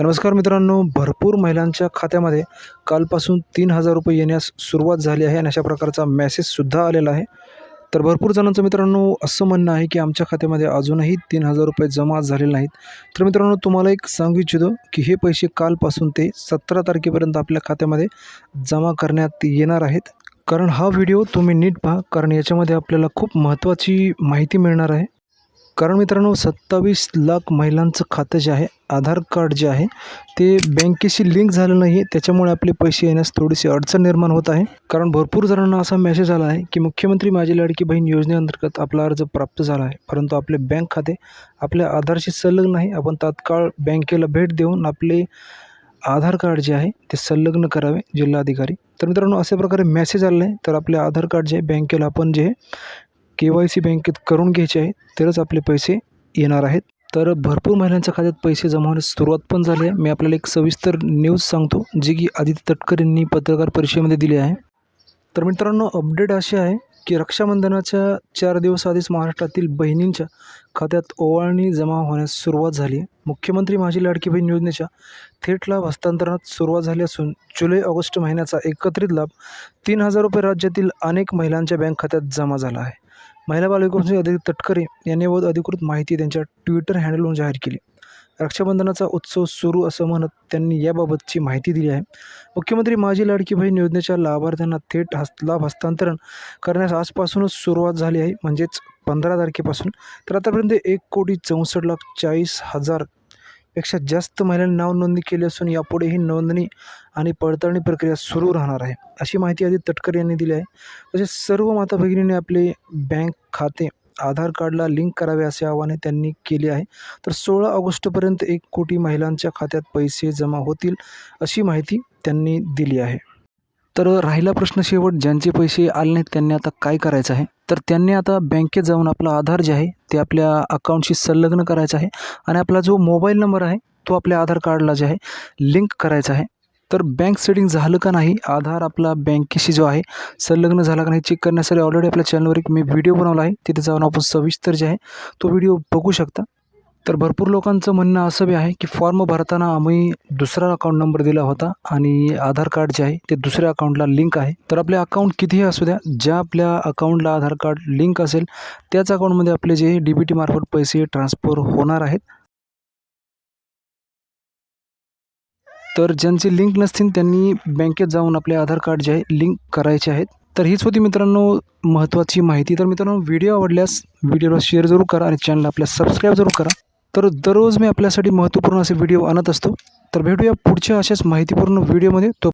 नमस्कार मित्रांनो भरपूर महिलांच्या खात्यामध्ये कालपासून तीन हजार रुपये येण्यास सुरुवात झाली आहे आणि अशा प्रकारचा मेसेजसुद्धा आलेला आहे. तर भरपूर जणांचं मित्रांनो असं म्हणणं आहे की आमच्या खात्यामध्ये अजूनही तीन हजार रुपये जमा झालेले नाहीत. तर मित्रांनो तुम्हाला एक सांगू इच्छितो की हे पैसे कालपासून ते सतरा तारखेपर्यंत आपल्या खात्यामध्ये जमा करण्यात येणार आहेत. कारण हा व्हिडिओ तुम्ही नीट पहा कारण याच्यामध्ये आपल्याला खूप महत्त्वाची माहिती मिळणार आहे. कारण मित्रांनो सत्तावीस लाख महिलांचं खातं जे आहे आधार कार्ड जे आहे ते बँकेशी लिंक झालं नाही आहे त्याच्यामुळे आपले पैसे येण्यास थोडीशी अडचण निर्माण होत आहे. कारण भरपूर जणांना असा मेसेज आला आहे की मुख्यमंत्री माझी लाडकी बहीण योजनेअंतर्गत आपला अर्ज प्राप्त झाला आहे. परंतु आपले बँक खाते आपल्या आधारशी संलग्न नाही. आपण तात्काळ बँकेला भेट देऊन आपले आधार कार्ड जे आहे ते संलग्न करावे जिल्हाधिकारी. तर मित्रांनो अशा प्रकारे मेसेज आलेला आहे. तर आपले आधार कार्ड जे आहे बँकेला आपण जे के वाय सी बँकेत करून घ्यायचे आहे तरच आपले पैसे येणार आहेत. तर भरपूर महिलांच्या खात्यात पैसे जमा होण्यास सुरुवात पण झाली आहे. मी आपल्याला एक सविस्तर न्यूज सांगतो जी की आदित्य तटकर यांनी पत्रकार परिषदेमध्ये दिली आहे. तर मित्रांनो अपडेट अशी आहे की रक्षाबंधनाच्या चार दिवस आधीच महाराष्ट्रातील बहिणींच्या खात्यात ओवाळणी जमा होण्यास सुरुवात झाली आहे. मुख्यमंत्री माझी लाडकी बहीण योजनेच्या थेट लाभ हस्तांतरणात सुरुवात झाली असून जुलै ऑगस्ट महिन्याचा एकत्रित लाभ तीन हजार रुपये राज्यातील अनेक महिलांच्या बँक खात्यात जमा झाला आहे. महिला बालविकास अधिक तटकरे यांनी व अधिकृत माहिती त्यांच्या ट्विटर हँडलवरून जाहीर केली. रक्षाबंधनाचा उत्सव सुरू असं म्हणत त्यांनी याबाबतची माहिती दिली आहे. मुख्यमंत्री माझी लाडकी बहीण योजनेच्या लाभार्थ्यांना थेट हस लाभ हस्तांतरण करण्यास आजपासूनच सुरुवात झाली आहे. म्हणजेच पंधरा तारखेपासून तर आतापर्यंत एक कोटी चौसष्ट लाख चाळीस हजार पेक्षा जास्त महिलांनी नाव नोंदणी केली असून यापुढे ही नोंदणी आणि पडताळणी प्रक्रिया सुरू राहणार आहे. अशी माहिती आधी तटकर यांनी दिली आहे. तसेच सर्व माता भगिनींनी आपले बँक खाते आधार कार्डला लिंक करावे असे आवाहन त्यांनी केले आहे. तर सोळा ऑगस्टपर्यंत एक कोटी महिलांच्या खात्यात पैसे जमा होतील अशी माहिती त्यांनी दिली आहे. तर राहिला प्रश्न शेवट ज्यांचे पैसे आले नाहीत त्यांनी आता काय करायचं आहे? तर त्यांनी आता बँकेत जाऊन आपला आधार जे आहे ते आपल्या अकाउंटशी संलग्न करायचं आहे आणि आपला जो मोबाईल नंबर आहे तो आपल्या आधार कार्डला जे आहे लिंक करायचा आहे. तर बँक सेटिंग झालं का नाही आधार आपला बँकेशी जो आहे संलग्न झाला का नाही चेक करण्यासाठी ऑलरेडी आपल्या चॅनलवर एक मी व्हिडिओ बनवला आहे. तिथे जाऊन आपण सविस्तर जे आहे तो व्हिडिओ बघू शकता. तर भरपूर लोकांचं म्हणणं असं बी आहे की फॉर्म भरताना आम्ही दुसरा अकाउंट नंबर दिला होता आणि आधार कार्ड जे आहे ते दुसऱ्या अकाउंटला लिंक आहे. तर आपले अकाउंट कितीही असू द्या ज्या आपल्या अकाउंटला आधार कार्ड लिंक असेल त्याच अकाउंटमध्ये आपले जे डी बी टी मार्फत पैसे ट्रान्सफर होणार आहेत. तर ज्यांची लिंक नसतील त्यांनी बँकेत जाऊन आपले आधार कार्ड जे आहे लिंक करायचे आहेत. तर हीच होती मित्रांनो महत्त्वाची माहिती. तर मित्रांनो व्हिडिओ आवडल्यास व्हिडिओला शेअर जरूर करा आणि चॅनल आपल्या सबस्क्राईब जरूर करा. तर दररोज मी आपल्यासाठी महत्त्वपूर्ण असे व्हिडिओ आणत असतो. तर भेटूया पुढच्या अशाच माहितीपूर्ण व्हिडिओमध्ये. तो